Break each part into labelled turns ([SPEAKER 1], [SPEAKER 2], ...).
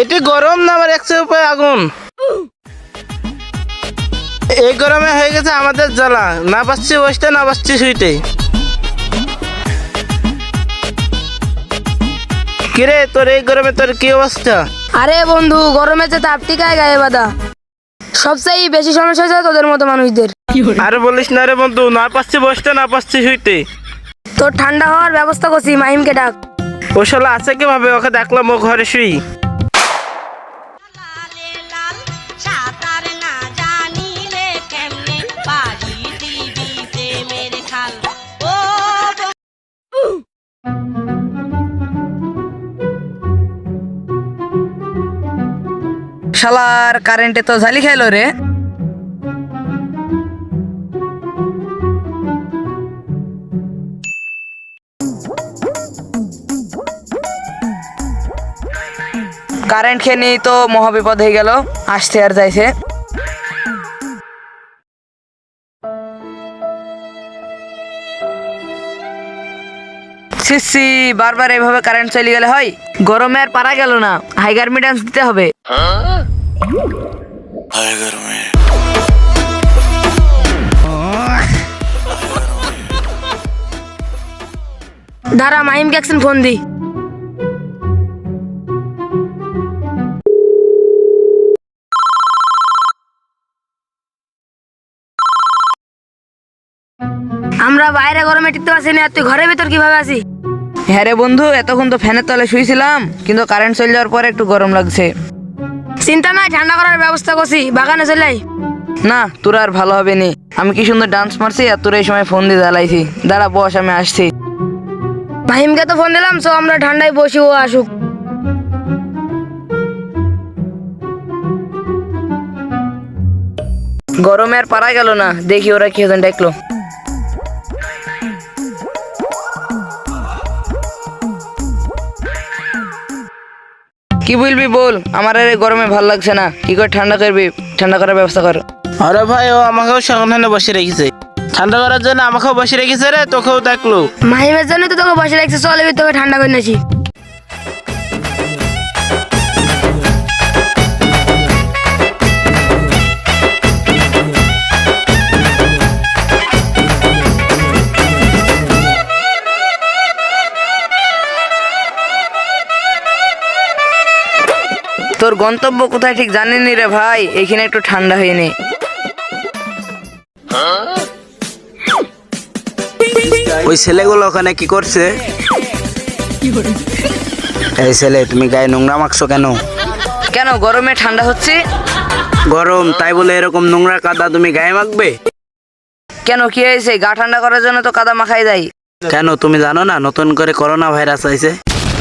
[SPEAKER 1] এটি গরম না আবার একশো উপরে আগুন? এই গরমে হয়ে গেছে আমাদের জ্বালা। না পাচ্ছি বসতে না পাচ্ছি শুইতে। কিরে তোর এই গরমে তোর কি অবস্থা?
[SPEAKER 2] আরে বন্ধু গরমে যে তাপ টিকায় গায়ে বাঁধা। সবচেয়ে বেশি সমস্যা হচ্ছে তোদের মতো মানুষদের।
[SPEAKER 1] আর বলিস না রে বন্ধু না পাচ্ছি বসতে না পাচ্ছি শুইতে।
[SPEAKER 2] তোর ঠান্ডা হওয়ার ব্যবস্থা করছি মাহিমকে ডাক।
[SPEAKER 1] ও শালা আছে কীভাবে? ওকে দেখলাম ও ঘরে শুই।
[SPEAKER 3] শালার কারেন্টে তো ঝালি খাইলো রে। কারেন্ট খেয়ে নিয়ে তো মহাবিপদ হয়ে গেল আসতে আর যাইছে সিসি বারবার এইভাবে কারেন্ট চলে গেলে হয়? গরমে আর পারা গেল না হাই গার্মিডেন্স দিতে হবে।
[SPEAKER 2] দাঁড়া মাহিমকে একদিন ফোন দি। আমরা বাইরে গরমে টিকতে পারছি না তুই ঘরের ভিতর কীভাবে আছি
[SPEAKER 3] হ্যাঁ রে বন্ধু এতক্ষণ তো ফ্যানের তলে শুয়েছিলাম কিন্তু কারেন্ট চলে যাওয়ার পরে একটু গরম লাগছে।
[SPEAKER 2] চিন্তা নাই ঠান্ডা করার ব্যবস্থা করছি বাগানে চলে আই।
[SPEAKER 3] না তোর আর ভালো হবে নি। আমি কি সুন্দর ডান্স মারছি আর তোর এই সময় ফোন দিয়ে জ্বালাইছি। দাঁড়া বস আমি আসছি।
[SPEAKER 2] মাহিমকে তো ফোন দিলাম সো আমরা ঠান্ডায় বসি ও আসুক।
[SPEAKER 3] গরমে আর পারা গেল না দেখি ওরা কি হতেন ডাকলো। কি বলবি বল? আমার আর এই গরমে ভালো লাগছে না। কি করে ঠান্ডা করবি? ঠান্ডা করার ব্যবস্থা কর।
[SPEAKER 1] আরে ভাই ও আমাকেও সেখানে বসে রেখেছে। ঠান্ডা করার জন্য আমাকেও বসে রেখেছে রে তোকেও দেখল।
[SPEAKER 2] মাহিমের জন্য তো তোকে বসে রেখেছে চলে তোকে ঠান্ডা করে নিয়েছি।
[SPEAKER 3] তোর গন্তব্য কোথায় ঠিক জানিনি রে ভাই? এখানে একটু ঠান্ডা হয়নি
[SPEAKER 4] ওই ছেলেগুলো ওখানে কি করছে? এই ছেলে তুমি গায়ে নোংরা মাখছো কেন?
[SPEAKER 3] কেন গরমে ঠান্ডা হচ্ছে?
[SPEAKER 4] গরম তাই বলে এরকম নোংরা কাদা তুমি গায়ে মাখবে?
[SPEAKER 3] কেন কি হয়েছে? গা ঠান্ডা করার জন্য তো কাদা মাখাই দেয়।
[SPEAKER 4] কেন তুমি জানো না? নতুন করে করোনা ভাইরাস আইছে।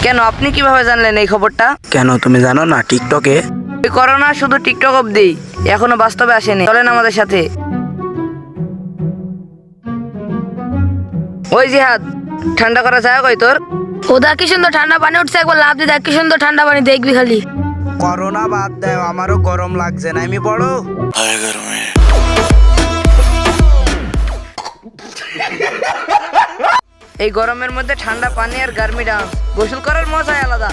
[SPEAKER 3] কেন আপনি কীভাবে জানলেন এই খবরটা?
[SPEAKER 4] কেন তুমি জানো না টিকটকে?
[SPEAKER 3] ওই করোনা শুধু টিকটক অব্দি এখনও বাস্তবে আসেনি। চলেন আমাদের সাথে। ওই জিহাদ ঠান্ডা করা যায় কই তোর?
[SPEAKER 2] ওদা কি সুন্দর ঠান্ডা পানি উঠছে একবার লাভ দিয়ে দেখ কি সুন্দর ঠান্ডা পানি দেখবি খালি।
[SPEAKER 4] করোনা বাদ দেও আমারও গরম লাগছে না আমি বড়
[SPEAKER 3] এই গরমের মধ্যে ঠান্ডা পানি আর গার্মিটা গোসল করার মজাই আলাদা।